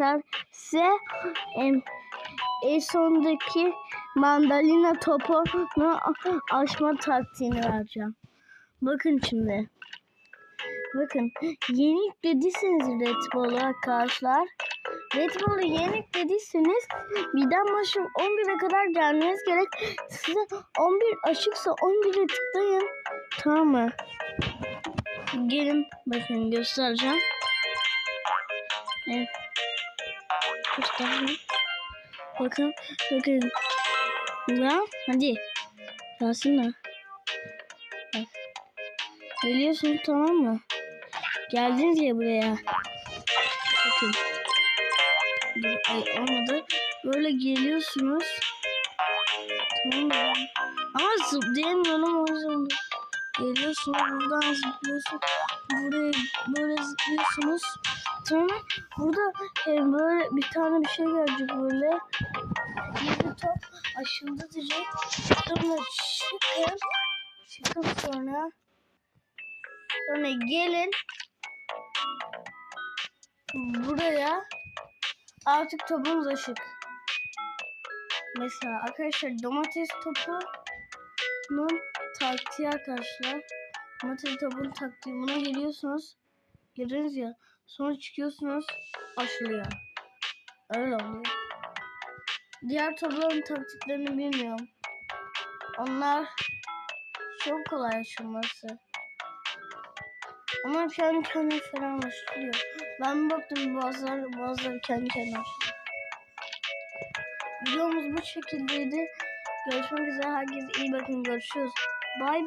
arkadaşlar em, en sondaki mandalina topunu açma taktiğini vereceğim. Bakın şimdi. Bakın yeni yüklediyseniz Red Bull'u arkadaşlar. Red Bull'u yeni yüklediyseniz birden başım 11'e kadar gelmeniz gerek. Size 11 açıksa 11'e tıklayın. Tamam mı? Gelin bakın göstereceğim. Evet. Göstereyim. Bakın bakın. Ya hadi. Bak. Geliyorsun tamam mı? Geldiniz ya buraya. Bakın. Ay olmadı. Böyle geliyorsunuz. Tamam mı? Ama zıplayamıyorum o yüzden. de. Geliyorsunuz buradan zıplıyorsun. Buraya böyle zıplıyorsunuz. Sonra burada e, böyle bir tane bir şey gelecek böyle. Yedi top aşıldı diyecek. Sonra çıkın. Çıkın sonra. Sonra gelin. Buraya artık topumuz açık. Mesela arkadaşlar domates topunun taktiği arkadaşlar. Domates topunun taktiği. Buna geliyorsunuz. Girdiniz ya. Sonra çıkıyorsunuz. Açılıyor. Öyle oluyor. Diğer topların taktiklerini bilmiyorum. Onlar çok kolay açılması. Ama kendi kendine falan açılıyor. Ben baktım bazıları bazıları kendi kendine açılıyor. Videomuz bu şekildeydi. Görüşmek üzere. Herkese iyi bakın. Görüşürüz. Bye.